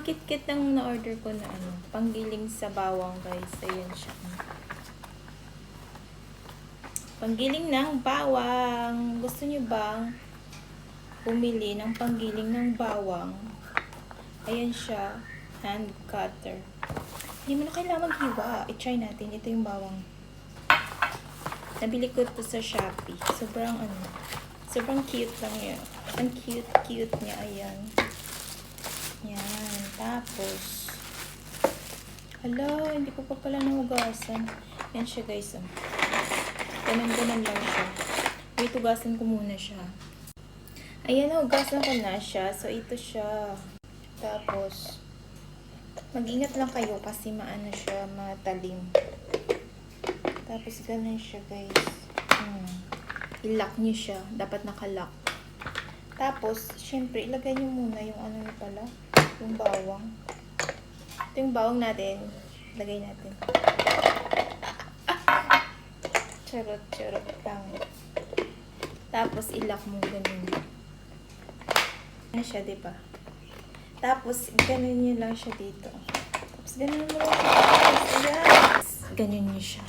Ang kit-kit ng na-order ko na ano, panggiling sa bawang guys. Ayan siya. Panggiling ng bawang. Gusto niyo bang bumili ng panggiling ng bawang? Ayan siya. Hand cutter. Hindi mo na kailangan maghiwa. I-try natin. Ito yung bawang. Nabili ko ito sa Shopee. Sobrang ano. Sobrang cute lang yun. Ang cute-cute niya. Ayan. Yan. Tapos, hala, hindi ko pa pala nahugasan. Yan siya guys. Oh. Ganun-ganun lang siya. Wait, hugasan ko muna siya. Ayan, nahugasan ko na siya. So, ito siya. Tapos, mag-ingat lang kayo kasi maano siya, matalim. Tapos, ganun siya guys. Hmm. I-lock niyo siya. Dapat nakalock. Tapos, syempre, ilagay niyo muna yung ano niyo pala, yung bawang. Ito yung bawang natin. Ilagay natin. Charot, charot lang. Tapos, ilock mo ganun. Ano siya, di ba? Tapos, ganun niyo lang siya dito. Tapos, ganun mo lang ayan. Ganun niyo siya.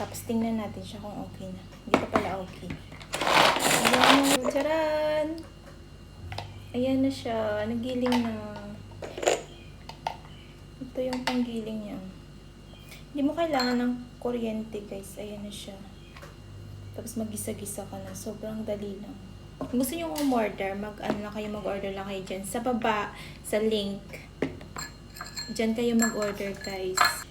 Tapos, tingnan natin siya kung okay na. Hindi pa pala okay. Ayan, charan! Ayan na siya. Nagiling na. Ito yung panggiling niya. Hindi mo kailangan ng kuryente, guys. Ayan na siya. Tapos mag-gisa-gisa ka na. Sobrang dali lang. Kung gusto nyo umorder, mag, ano lang kayo, mag-order lang kayo dyan. Sa baba, sa link. Dyan kayo mag-order, guys.